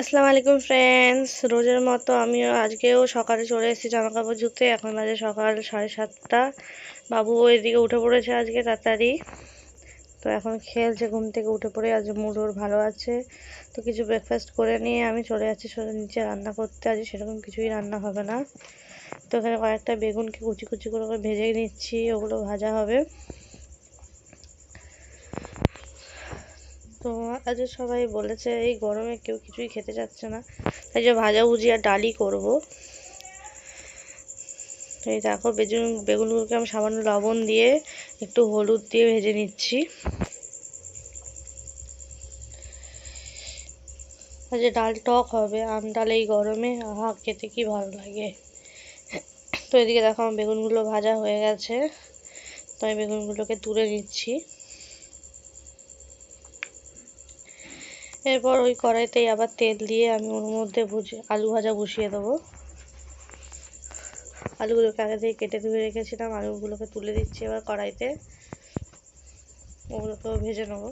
আসসালামু আলাইকুম ফ্রেন্ডস রোজের মতো আমিও আজকেও সকালে চলে এসেছি জামা কাপড় ধুতে। এখন বাজে সকাল সাড়ে সাতটা। বাবু এদিকে উঠে পড়েছে আজকে তাড়াতাড়ি। তো এখন খেলছে, ঘুম থেকে উঠে পড়ে। আজ মুড ওর ভালো আছে। তো কিছু ব্রেকফাস্ট করে নিয়ে আমি চলে যাচ্ছি সোজা নিচে রান্না করতে। আজ সেরকম কিছুই রান্না হবে না। তো এখানে কয়েকটা বেগুনকে কুচি কুচি করে ভেজে নিচ্ছি। ওগুলো ভাজা হবে। তো আজ সবাই বলেছে, এই গরমে কেউ কিছুই খেতে চাচ্ছে না। তাই যে ভাজা ভুজি আর ডালই করব। এই দেখো, বেগুন, বেগুনগুলোকে আমি সামান্য লবণ দিয়ে একটু হলুদ দিয়ে ভেজে নিচ্ছি। আজ ডাল টক হবে, আম ডাল এই গরমে, আহা, খেতে কি ভালো লাগে। তো এদিকে দেখো, আমার বেগুনগুলো ভাজা হয়ে গেছে। তো আমি বেগুনগুলোকে তুলে নিচ্ছি। এরপর ওই কড়াইতেই আবার তেল দিয়ে আমি ওর মধ্যে ভুজে, আলু ভাজা বসিয়ে দেবো। আলুগুলোকে আগে থেকে কেটে ধুয়ে রেখেছিলাম, আলুগুলোকে তুলে দিচ্ছি এবার কড়াইতে। ওগুলোকেও ভেজে নেব।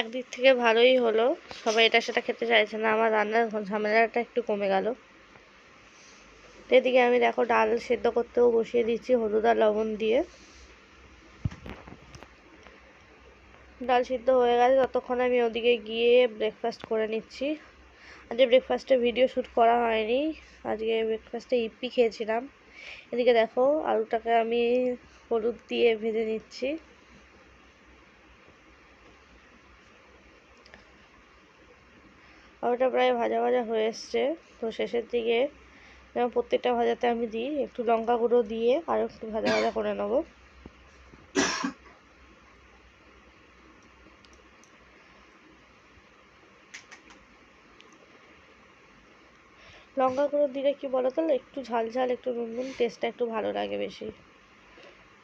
একদিক থেকে ভালোই হলো, সবাই এটা সেটা খেতে চাইছে না, আমার রান্নার ঝামেলাটা একটু কমে গেল। এদিকে আমি দেখো ডাল সেদ্ধ করতেও বসিয়ে দিচ্ছি, হলুদ আর লবণ দিয়ে। ডাল সিদ্ধ হয়ে গেছে, ততক্ষণ আমি ওদিকে গিয়ে ব্রেকফাস্ট করে নিচ্ছি। আজকে ব্রেকফাস্টে ভিডিও শ্যুট করা হয়নি, আজকে ব্রেকফাস্টে ইপি খেয়েছিলাম। এদিকে দেখো, আলুটাকে আমি হলুদ দিয়ে ভেজে নিচ্ছি। আলুটা প্রায় ভাজা ভাজা হয়ে এসছে, তো শেষের দিকে প্রত্যেকটা ভাজাতে আমি দিই, একটু লঙ্কা গুঁড়ো দিয়ে আরও একটু ভাজা ভাজা করে নেব। লঙ্কা গুঁড়ো দিলে কি বলো তো একটু ঝাল ঝাল, একটু নুন নুন টেস্টটা একটু ভালো লাগে বেশি।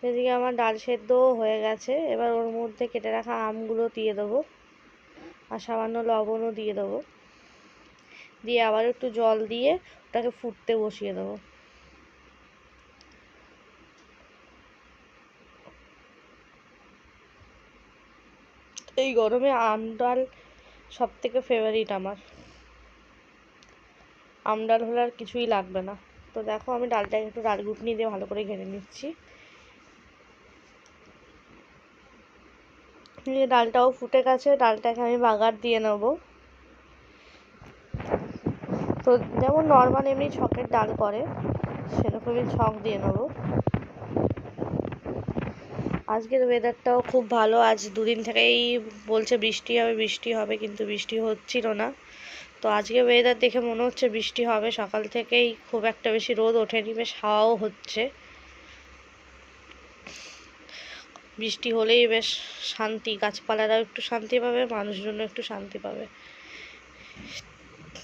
এদিকে আমার ডাল সেদ্ধও হয়ে গেছে, এবার ওর মধ্যে কেটে রাখা আমগুলো দিয়ে দেবো আর সামান্য লবণও দিয়ে দেবো। দিয়ে আবার একটু জল দিয়ে ওটাকে ফুটতে বসিয়ে দেবো। এই গরমে আম ডাল সব থেকে ফেভারিট আমার। আমডাল হলে আর কিছুই লাগবে না। তো দেখো আমি ডালটাকে একটু ডাল ঘুটনি দিয়ে ভালো করে ঘেরে নিচ্ছি। ডালটাও ফুটে গেছে, ডালটাকে আমি বাগার দিয়ে নেব। তো যেমন নর্মাল এমনি ছকের ডাল করে, সেরকমই ছক দিয়ে নেব। আজকের ওয়েদারটাও খুব ভালো, আজ দুদিন থেকেই বলছে বৃষ্টি হবে বৃষ্টি হবে, কিন্তু বৃষ্টি হচ্ছিল না। তো আজকে ওয়েদার দেখে মনে হচ্ছে বৃষ্টি হবে। সকাল থেকেই খুব একটা বেশি রোদ ওঠেনি, বেশ হাওয়াও হচ্ছে। বৃষ্টি হলেই বেশ শান্তি, গাছপালারাও একটু শান্তি পাবে, মানুষজনও একটু শান্তি পাবে।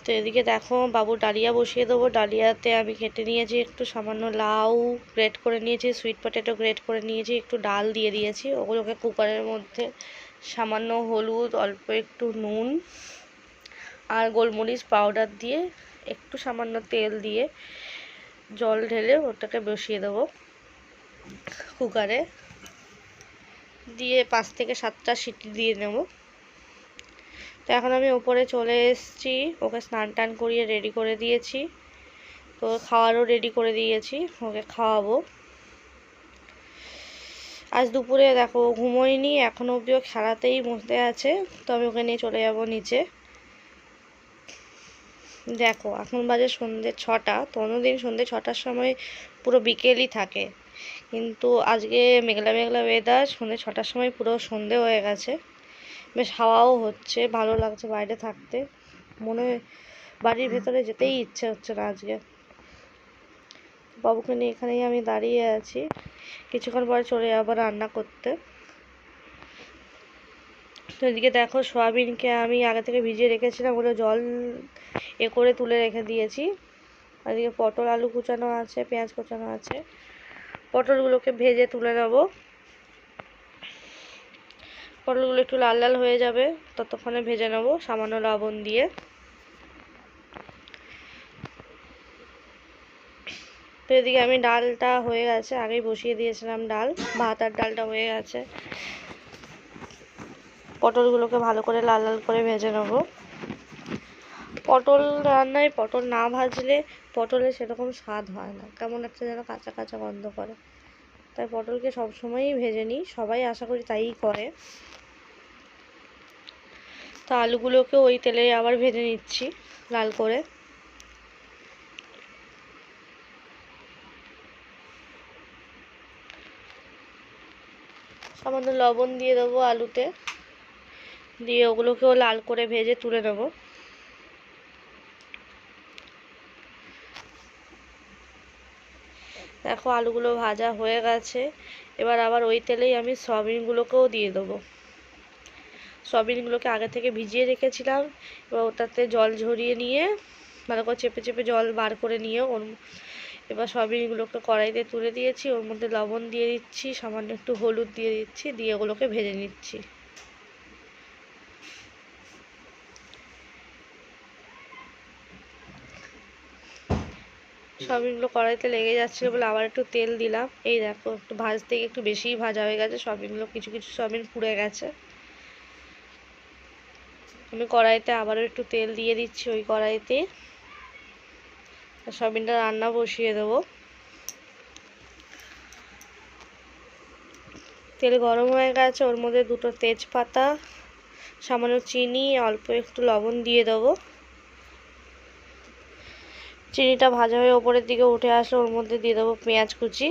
তো এদিকে দেখো, বাবু ডালিয়া বসিয়ে দেবো। ডালিয়াতে আমি কেটে নিয়েছি একটু সামান্য লাউ গ্রেট করে নিয়েছি সুইট পটেটো গ্রেট করে নিয়েছি, একটু ডাল দিয়ে দিয়েছি। ওগুলোকে কুকারের মধ্যে সামান্য হলুদ, অল্প একটু নুন আর গোলমরিচ পাউডার দিয়ে, একটু সামান্য তেল দিয়ে জল ঢেলে ওটাকে বসিয়ে দেবো কুকারে দিয়ে পাঁচ থেকে সাতটা সিটি দিয়ে নেব। তো এখন আমি ওপরে চলে এসেছি, ওকে স্নান টান করিয়ে রেডি করে দিয়েছি। তো খাওয়ারও রেডি করে দিয়েছি, ওকে খাওয়াবো। আজ দুপুরে দেখো, ঘুমোয়নি এখনও অবধিও খেলাতেই মধ্যে আছে। তো আমি ওকে নিয়ে চলে যাব নিচে। দেখো, এখন বাজে সন্ধ্যে ছটা, তো অন্যদিন সন্ধ্যে ছটার সময় পুরো বিকেলই থাকে। কিন্তু আজকে মেঘলা মেঘলা ওয়েদার সন্ধ্যে ছটার সময় পুরো সন্ধে হয়ে গেছে। বেশ হাওয়াও হচ্ছে, ভালো লাগছে বাইরে থাকতে। মনে বাড়ির ভেতরে যেতেই ইচ্ছে হচ্ছে না আজকে। বাবুকে নিয়ে এখানেই আমি দাঁড়িয়ে আছি। কিছুক্ষণ পরে চলে যাব রান্না করতে। তো এদিকে দেখো সয়াবিনকে আমি আগে থেকে ভিজিয়ে রেখেছিলাম, ওগুলো জল এ করে তুলে রেখে দিয়েছি। এদিকে পটল আলু কুচানো আছে, পেঁয়াজ কুচানো আছে, পটলগুলোকে ভেজে তুলে নেব। পটলগুলো একটু লাল লাল হয়ে যাবে, ততক্ষণে ভেজে নেব সামান্য লবণ দিয়ে। তো এদিকে আমি ডালটা হয়ে গেছে, আগেই বসিয়ে দিয়েছিলাম ডাল, ভাত আর ডালটা হয়ে গেছে। পটলগুলোকে ভালো করে লাল লাল করে ভেজে নেব। পটল রান্নায় পটল না ভাজলে পটলের সেরকম স্বাদ হয় না। কেমন একটা যেন কাঁচা কাঁচা গন্ধ করে। তাই পটলকে সবসময়ই ভেজে নিই। সবাই আশা করি তাই করে। তো আলুগুলোকে ওই তেলে আবার ভেজে নিচ্ছি লাল করে। সামান্য লবণ দিয়ে দেবো আলুতে। দিয়ে ওগুলোকেও লাল করে ভেজে তুলে নেব। দেখো আলুগুলো ভাজা হয়ে গেছে। এবার আবার ওই তেলেই আমি সয়াবিনগুলোকেও দিয়ে দেবো। সয়াবিনগুলোকে আগে থেকে ভিজিয়ে রেখেছিলাম। এবার ওটাতে জল ঝরিয়ে নিয়ে ভালো করে চেপে চেপে জল বার করে নিয়ে ওর এবার সয়াবিনগুলোকে কড়াইতে তুলে দিয়েছি। ওর মধ্যে লবণ দিয়ে দিচ্ছি, সামান্য একটু হলুদ দিয়ে দিচ্ছি, দিয়ে ওগুলোকে ভেজে নিচ্ছি। সয়াবিনগুলো কড়াইতে লেগে যাচ্ছিল বলে আবার একটু তেল দিলাম। এই দেখো, একটু ভাজতে গিয়ে একটু বেশিই ভাজা হয়ে গেছে সয়াবিনগুলো কিছু কিছু সয়াবিন পুড়ে গেছে। আমি কড়াইতে আবারও একটু তেল দিয়ে দিচ্ছি ওই কড়াইতে। সয়াবিনটা রান্না বসিয়ে দেবো। তেল গরম হয়ে গেছে, ওর মধ্যে দুটো তেজপাতা, সামান্য চিনি, অল্প একটু লবণ দিয়ে দেবো। চিনিটা ভাজা হয়ে ওপরের দিকে উঠে আসলে, ওর মধ্যে দিয়ে দেবো পেঁয়াজ কুচি।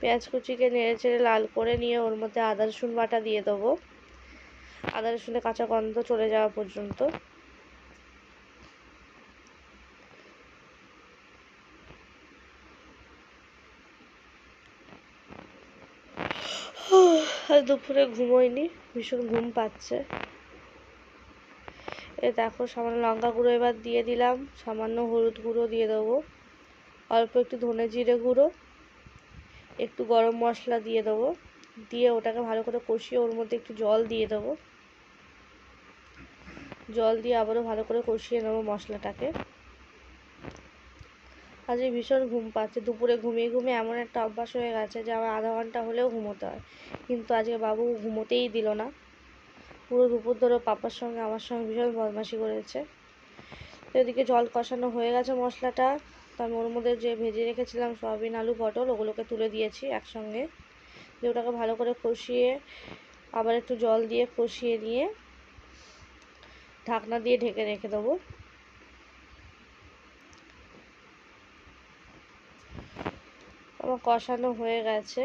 পেঁয়াজ কুচিকে নেড়ে চেড়ে লাল করে নিয়ে ওর মধ্যে আদা, রসুন বাটা দিয়ে দেবো। আদা রসুনের কাঁচা গন্ধ চলে যাওয়া পর্যন্ত। দুপুরে ঘুমোয়নি ভীষণ ঘুম পাচ্ছে। এ দেখো, সামান্য লঙ্কা গুঁড়ো এবার দিয়ে দিলাম। সামান্য হলুদ গুঁড়ো দিয়ে দেবো। অল্প একটু ধনে জিরে গুঁড়ো, একটু গরম মশলা দিয়ে দেবো। দিয়ে ওটাকে ভালো করে কষিয়ে ওর মধ্যে একটু জল দিয়ে দেবো। জল দিয়ে আবারও ভালো করে কষিয়ে নেব মশলাটাকে। আজকে ভীষণ ঘুম পাচ্ছে। দুপুরে ঘুমিয়ে ঘুমিয়ে এমন একটা অভ্যাস হয়ে গেছে যে আমার আধা ঘণ্টা হলেও ঘুমোতে হয়। কিন্তু আজকে বাবু ঘুমোতেই দিল না। পুরো দুপুর ধরে পাপার সঙ্গে, আমার সঙ্গে ভীষণ বদমাশি করেছে। তো এদিকে জল কষানো হয়ে গেছে মশলাটা। তো আমি ওর মধ্যে যে ভেজে রেখেছিলাম সয়াবিন, আলু, পটল, ওগুলোকে তুলে দিয়েছি একসঙ্গে। দিয়ে ওটাকে ভালো করে কষিয়ে, আবার একটু জল দিয়ে কষিয়ে নিয়ে ঢাকনা দিয়ে ঢেকে রেখে দেবো। আমার কষানো হয়ে গেছে।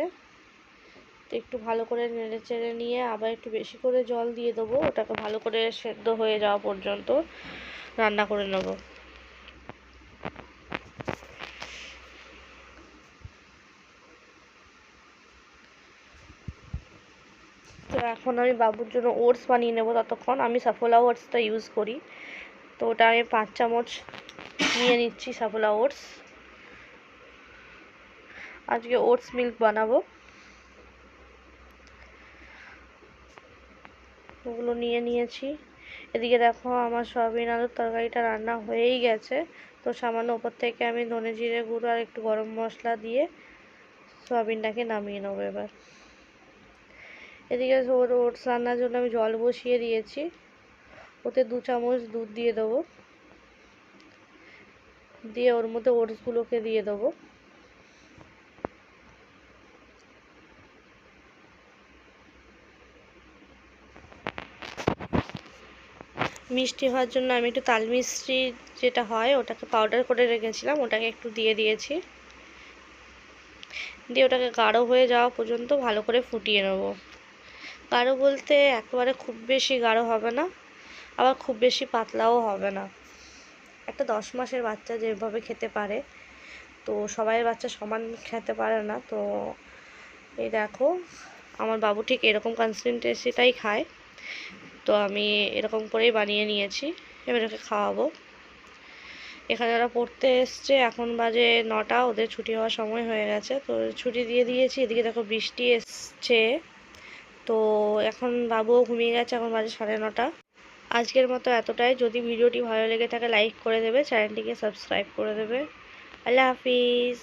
একটু ভালো করে নেড়ে চেড়ে নিয়ে আবার একটু বেশি করে জল দিয়ে দেবো। ওটাকে ভালো করে সেদ্ধ হয়ে যাওয়া পর্যন্ত রান্না করে নেব। তো এখন আমি বাবুর জন্য ওটস বানিয়ে নেব ততক্ষণ। আমি সাফোলা ওটসটা ইউজ করি। তো ওটা আমি পাঁচ চামচ নিয়ে নিচ্ছি সাফোলা ওটস। আজকে ওটস মিল্ক বানাবো। ওগুলো নিয়ে নিয়েছি। এদিকে দেখো আমার সয়াবিন আলুর তরকারিটা রান্না হয়েই গেছে। তো সামান্য ওপর থেকে আমি ধনে জিরে গুঁড়ো আর একটু গরম মশলা দিয়ে সয়াবিনটাকে নামিয়ে নেব এবার। এদিকে ওর ওটস রান্নার জন্য আমি জল বসিয়ে দিয়েছি। ওতে দু চামচ দুধ দিয়ে দেবো। দিয়ে ওর মধ্যে ওটসগুলোকে দিয়ে দেবো। মিষ্টি হওয়ার জন্য আমি একটু তাল মিষ্টি যেটা হয়, ওটাকে পাউডার করে রেখেছিলাম, ওটাকে একটু দিয়ে দিয়েছি। দিয়ে ওটাকে গাঢ় হয়ে যাওয়া পর্যন্ত ভালো করে ফুটিয়ে নেব। গাঢ় বলতে একেবারে খুব বেশি গাঢ় হবে না, আবার খুব বেশি পাতলাও হবে না। একটা দশ মাসের বাচ্চা যেভাবে খেতে পারে, তো সবাই বাচ্চা সমান খেতে পারে না, তো এই দেখো, আমার বাবু ঠিক এরকম কনসিস্টেন্সিটাই খায়। তো আমি এরকম করেই বানিয়ে নিয়েছি, এবার ওকে খাওয়াবো। এখানে ওরা পড়তে এসছে, এখন বাজে নটা, ওদের ছুটি হওয়ার সময় হয়ে গেছে, তো ছুটি দিয়ে দিয়েছি, এদিকে দেখো বৃষ্টি এসছে। তো এখন বাবুও ঘুমিয়ে গেছে, এখন বাজে সাড়ে নটা। আজকের মতো এতটাই, যদি ভিডিওটি ভালো লেগে থাকে লাইক করে দেবে, চ্যানেলটিকে সাবস্ক্রাইব করে দেবে। আল্লাহ হাফিজ।